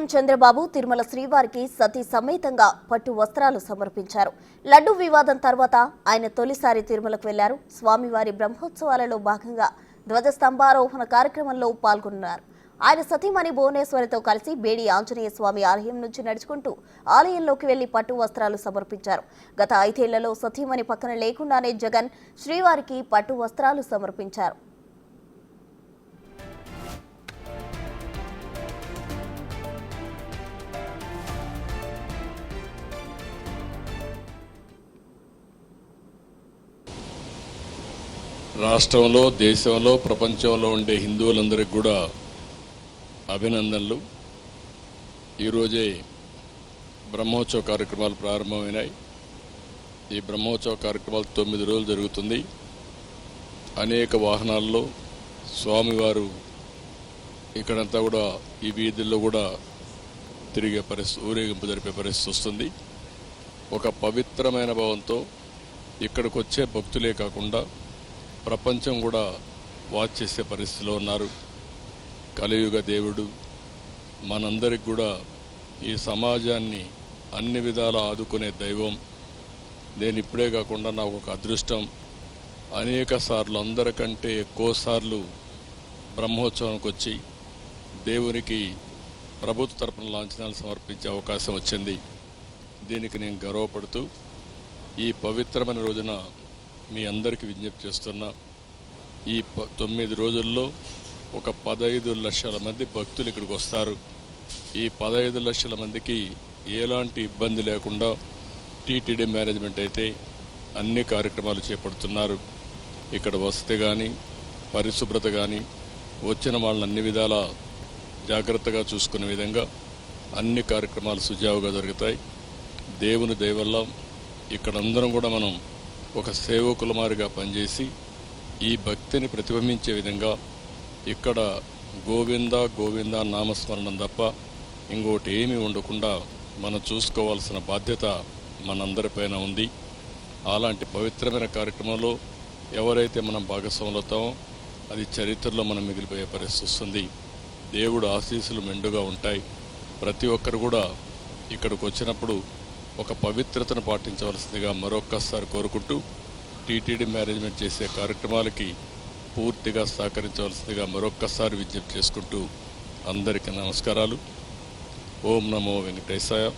CM Chandrababu Tirumala శ్రీవారికి సతీ సమేతంగా పట్టు వస్త్రాలు సమర్పించారు. లడ్డు వివాదం తర్వాత ఆయన తొలిసారి తిరుమలకు వెళ్ళారు. స్వామివారి బ్రహ్మోత్సవాలలో భాగంగా ధ్వజస్తంభారోహణ కార్యక్రమంలో పాల్గొన్నారు. ఆయన సతీమణి భువనేశ్వరితో కలిసి బేడి ఆంజనేయ స్వామి ఆలయం నుంచి నడుచుకుంటూ ఆలయంలోకి వెళ్ళి పట్టు వస్త్రాలు సమర్పించారు. గత ఐదేళ్ళలో సతీమణి పక్కన లేకుండానే జగన్ శ్రీవారికి పట్టు వస్త్రాలు సమర్పించారు. రాష్ట్రంలో దేశంలో ప్రపంచంలో ఉండే హిందువులందరికీ కూడా అభినందనలు. ఈరోజే బ్రహ్మోత్సవ కార్యక్రమాలు ప్రారంభమైనాయి. ఈ బ్రహ్మోత్సవ కార్యక్రమాలు తొమ్మిది రోజులు జరుగుతుంది. అనేక వాహనాల్లో స్వామివారు ఇక్కడంతా కూడా ఈ వీధుల్లో కూడా తిరిగే పరిస్థితి ఊరేగింపు జరిపే పరిస్థితి వస్తుంది. ఒక పవిత్రమైన భావంతో ఇక్కడికి వచ్చే భక్తులే కాకుండా ప్రపంచం కూడా వాచ్ చేసే పరిస్థితిలో ఉన్నారు. కలియుగ దేవుడు మనందరికి కూడా ఈ సమాజాన్ని అన్ని విధాల ఆదుకునే దైవం. నేను ఇప్పుడే కాకుండా నాకు ఒక అదృష్టం. అనేక సార్లు అందరికంటే ఎక్కువసార్లు బ్రహ్మోత్సవానికి వచ్చి దేవునికి ప్రభుత్వ తరపున లాంఛనాలు సమర్పించే అవకాశం వచ్చింది. దీనికి నేను గర్వపడుతూ ఈ పవిత్రమైన రోజున మీ అందరికీ విజ్ఞప్తి చేస్తున్నా ఈ తొమ్మిది రోజుల్లో ఒక పదహైదు లక్షల మంది భక్తులు ఇక్కడికి వస్తారు. ఈ పదహైదు లక్షల మందికి ఎలాంటి ఇబ్బంది లేకుండా టీటీడీ మేనేజ్మెంట్ అయితే అన్ని కార్యక్రమాలు చేపడుతున్నారు. ఇక్కడ వసతి కానీ పరిశుభ్రత కానీ వచ్చిన వాళ్ళని అన్ని విధాల జాగ్రత్తగా చూసుకునే విధంగా అన్ని కార్యక్రమాలు సుజావుగా జరుగుతాయి. దేవుని దయవల్ల ఇక్కడ అందరం కూడా మనం ఒక సేవకులమారిగా పనిచేసి ఈ భక్తిని ప్రతిబింబించే విధంగా ఇక్కడ గోవింద గోవింద నామస్మరణం తప్ప ఇంకోటి ఏమీ ఉండకుండా మనం చూసుకోవాల్సిన బాధ్యత మనందరిపైన ఉంది. అలాంటి పవిత్రమైన కార్యక్రమంలో ఎవరైతే మనం భాగస్వాములవుతామో అది చరిత్రలో మనం మిగిలిపోయే పరిస్థితి వస్తుంది. దేవుడు ఆశీస్సులు మెండుగా ఉంటాయి. ప్రతి ఒక్కరు కూడా ఇక్కడికి వచ్చినప్పుడు ఒక పవిత్రతను పాటించవలసిందిగా మరొక్కసారి కోరుకుంటూ టీటీడీ మేనేజ్మెంట్ చేసే కార్యక్రమాలకి పూర్తిగా సహకరించవలసిందిగా మరొక్కసారి విజ్ఞప్తి చేసుకుంటూ అందరికీ నమస్కారాలు. ఓం నమో వెంకటేశాయ.